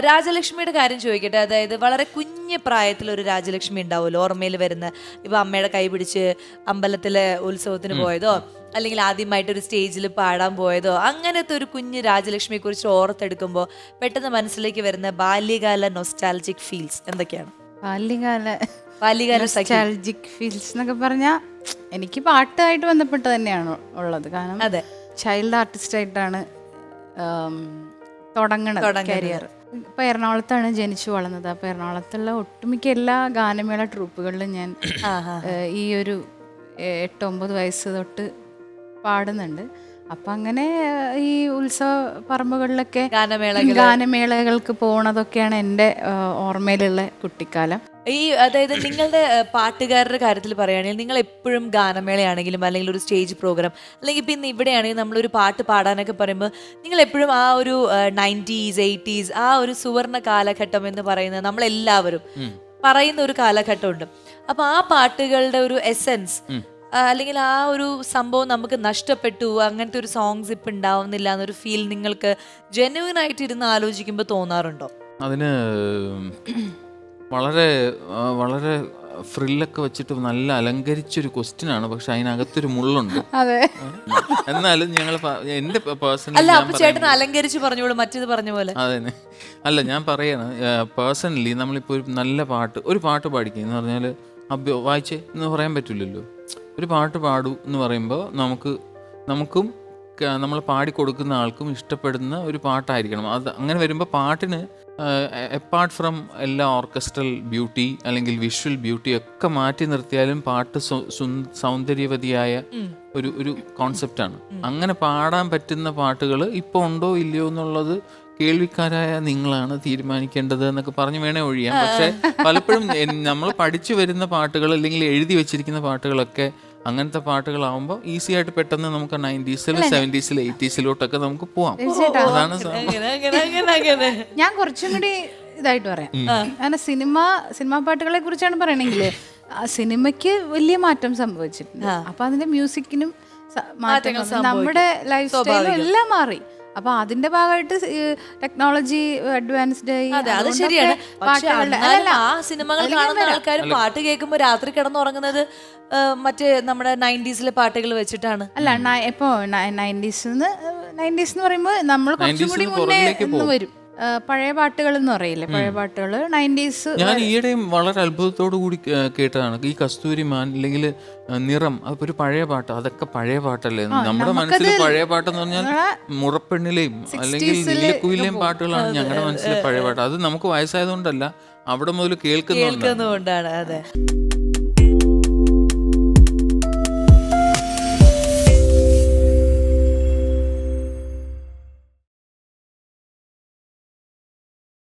രാജലക്ഷ്മിയുടെ കാര്യം ചോദിക്കട്ടെ. അതായത് വളരെ കുഞ്ഞു പ്രായത്തിൽ ഒരു രാജലക്ഷ്മി ഉണ്ടാവുമല്ലോ. ഓർമ്മയിൽ വരുന്ന ഇപ്പൊ അമ്മയുടെ കൈ പിടിച്ച് അമ്പലത്തിലെ ഉത്സവത്തിന് പോയതോ അല്ലെങ്കിൽ ആദ്യമായിട്ട് ഒരു സ്റ്റേജിൽ പാടാൻ പോയതോ അങ്ങനത്തെ ഒരു കുഞ്ഞ് രാജലക്ഷ്മിയെ കുറിച്ച് ഓർത്തെടുക്കുമ്പോൾ പെട്ടെന്ന് മനസ്സിലേക്ക് വരുന്ന ബാല്യകാല നൊസ്റ്റാലജിക് ഫീൽസ് എന്തൊക്കെയാണ്? ബാല്യകാല ബാല്യകാല നൊസ്റ്റാൾജിക് ഫീൽസ് എന്നൊക്കെ പറഞ്ഞാൽ എനിക്ക് പാട്ടുമായിട്ട് ബന്ധപ്പെട്ട് തന്നെയാണ് ഉള്ളത്. കാരണം അതെ. ചൈൽഡ് ആർട്ടിസ്റ്റ് ആയിട്ടാണ് തുടങ്ങണത് കരിയർ ഇപ്പൊ എറണാകുളത്താണ് ജനിച്ചു വളർന്നത്. അപ്പൊ എറണാകുളത്തുള്ള ഒട്ടുമിക്ക എല്ലാ ഗാനമേള ട്രൂപ്പുകളിലും ഞാൻ ഈ ഒരു എട്ടൊമ്പത് വയസ്സ് തൊട്ട് പാടുന്നുണ്ട്. അപ്പൊ അങ്ങനെ ഈ ഉത്സവ പറമ്പുകളിലൊക്കെ ഗാനമേളകൾ. ഗാനമേളകൾക്ക് പോണതൊക്കെയാണ് എന്റെ ഓർമ്മയിലുള്ള കുട്ടിക്കാലം. ഈ അതായത് നിങ്ങളുടെ പാട്ടുകാരുടെ കാര്യത്തിൽ പറയുകയാണെങ്കിൽ നിങ്ങൾ എപ്പോഴും ഗാനമേളയാണെങ്കിലും അല്ലെങ്കിൽ ഒരു സ്റ്റേജ് പ്രോഗ്രാം അല്ലെങ്കിൽ ഇപ്പം ഇന്ന് ഇവിടെയാണെങ്കിൽ നമ്മളൊരു പാട്ട് പാടാനൊക്കെ പറയുമ്പോൾ നിങ്ങൾ എപ്പോഴും ആ ഒരു നയന്റീസ് എയ്റ്റീസ് ആ ഒരു സുവർണ കാലഘട്ടം എന്ന് പറയുന്നത് നമ്മളെല്ലാവരും പറയുന്ന ഒരു കാലഘട്ടമുണ്ട്. അപ്പൊ ആ പാട്ടുകളുടെ ഒരു എസെൻസ് അല്ലെങ്കിൽ ആ ഒരു സംഭവം നമുക്ക് നഷ്ടപ്പെട്ടു അങ്ങനത്തെ ഒരു സോങ്സ് ഇപ്പം ഉണ്ടാവുന്നില്ല എന്നൊരു ഫീൽ നിങ്ങൾക്ക് ജെന്യൂൻ ആയിട്ട് ഇരുന്ന് ആലോചിക്കുമ്പോൾ തോന്നാറുണ്ടോ? അതിന് വളരെ വളരെ ഫ്രില്ലൊക്കെ വെച്ചിട്ട് നല്ല അലങ്കരിച്ചൊരു ക്വസ്റ്റ്യൻ ആണ്. പക്ഷെ അതിനകത്തൊരു മുള്ളുണ്ട്. അതെ. എന്നാലും ഞങ്ങൾ എന്റെ അല്ല പേഴ്സണലി അലങ്കരിച്ച് പറഞ്ഞോളൂ മറ്റേത് പറഞ്ഞ പോലെ. അതെ അല്ല ഞാൻ പറയണ പേഴ്സണലി നമ്മളിപ്പോൾ ഒരു നല്ല പാട്ട് ഒരു പാട്ട് പാടിക്കുക എന്ന് പറഞ്ഞാൽ അഭ്യോ വായിച്ചേ എന്ന് പറയാൻ പറ്റില്ലല്ലോ. ഒരു പാട്ട് പാടൂ എന്ന് പറയുമ്പോൾ നമുക്ക് നമുക്കും നമ്മൾ പാടിക്കൊടുക്കുന്ന ആൾക്കും ഇഷ്ടപ്പെടുന്ന ഒരു പാട്ടായിരിക്കണം. അത് അങ്ങനെ വരുമ്പോൾ പാട്ടിന് എപ്പാർട്ട് ഫ്രം എല്ലാ ഓർക്കസ്ട്രൽ ബ്യൂട്ടി അല്ലെങ്കിൽ വിഷ്വൽ ബ്യൂട്ടി ഒക്കെ മാറ്റി നിർത്തിയാലും പാട്ട് സൗന്ദര്യവതിയായ ഒരു ഒരു കോൺസെപ്റ്റാണ് അങ്ങനെ പാടാൻ പറ്റുന്ന പാട്ടുകൾ ഇപ്പോൾ ഉണ്ടോ ഇല്ലയോ എന്നുള്ളത് കേൾവിക്കാരായ നിങ്ങളാണ് തീരുമാനിക്കേണ്ടത് എന്നൊക്കെ പറഞ്ഞു വേണേ ഒഴിയാം. പക്ഷെ പലപ്പോഴും നമ്മൾ പഠിച്ചു വരുന്ന പാട്ടുകൾ അല്ലെങ്കിൽ എഴുതി വെച്ചിരിക്കുന്ന പാട്ടുകളൊക്കെ അങ്ങനത്തെ പാട്ടുകളാവുമ്പോൾ ഈസി ആയിട്ട് പെട്ടെന്ന് നമുക്ക് നയന്റീസിൽ സെവന്റീസിൽ എയ്റ്റീസിലോട്ടൊക്കെ നമുക്ക് പോവാം. അതാണ് ഞാൻ കുറച്ചും കൂടി ഇതായിട്ട് പറയാം. സിനിമ സിനിമാ പാട്ടുകളെ കുറിച്ചാണ് പറയണെങ്കിൽ സിനിമയ്ക്ക് വലിയ മാറ്റം സംഭവിച്ചിട്ടുണ്ട്. അപ്പൊ അതിന്റെ മ്യൂസിക്കിനും മാറ്റങ്ങൾ. നമ്മുടെ ലൈഫ് സ്റ്റൈലും എല്ലാം മാറി. അപ്പൊ അതിന്റെ ഭാഗമായിട്ട് ടെക്നോളജി അഡ്വാൻസ്ഡ് ആയി. അതെ അത് ശരിയാണ്. പക്ഷേ എന്നാലും ആ സിനിമകൾ കാണുന്ന ആൾക്കാർ പാട്ട് കേൾക്കുമ്പോൾ രാത്രി കിടന്നുറങ്ങുന്നത് മറ്റേ നമ്മുടെ നയന്റീസിലെ പാട്ടുകൾ വെച്ചിട്ടാണ്. അല്ല ഇപ്പൊ ഇപ്പോ നയന്റീസ് നയന്റീസ് എന്ന് പറയുമ്പോൾ നമ്മൾ കുറച്ചും 90s കൂടി മുന്നേ വരും. പഴയ പാട്ടുകൾ എന്ന് പറയില്ലേ? പഴയ പാട്ടുകൾ നയന്റീസ് ഞാൻ ഈയിടെയും വളരെ അത്ഭുതത്തോടു കൂടി കേട്ടതാണ്. ഈ കസ്തൂരി മാൻ അല്ലെങ്കിൽ നിറം അതൊരു ഒരു പഴയ പാട്ട് അതൊക്കെ പഴയ പാട്ടല്ലേ? നമ്മുടെ മനസ്സിൽ പഴയ പാട്ടെന്ന് പറഞ്ഞാൽ മുറപ്പെണ്ണിലെയും അല്ലെങ്കിൽ നീലക്കുയിലെയും പാട്ടുകളാണ് ഞങ്ങളുടെ മനസ്സിലെ പഴയ പാട്ട്. അത് നമുക്ക് വയസ്സായതുകൊണ്ടല്ല അവിടെ മുതൽ കേൾക്കുന്നുണ്ട് കേൾക്കുന്നതുകൊണ്ടാണ് അതെ.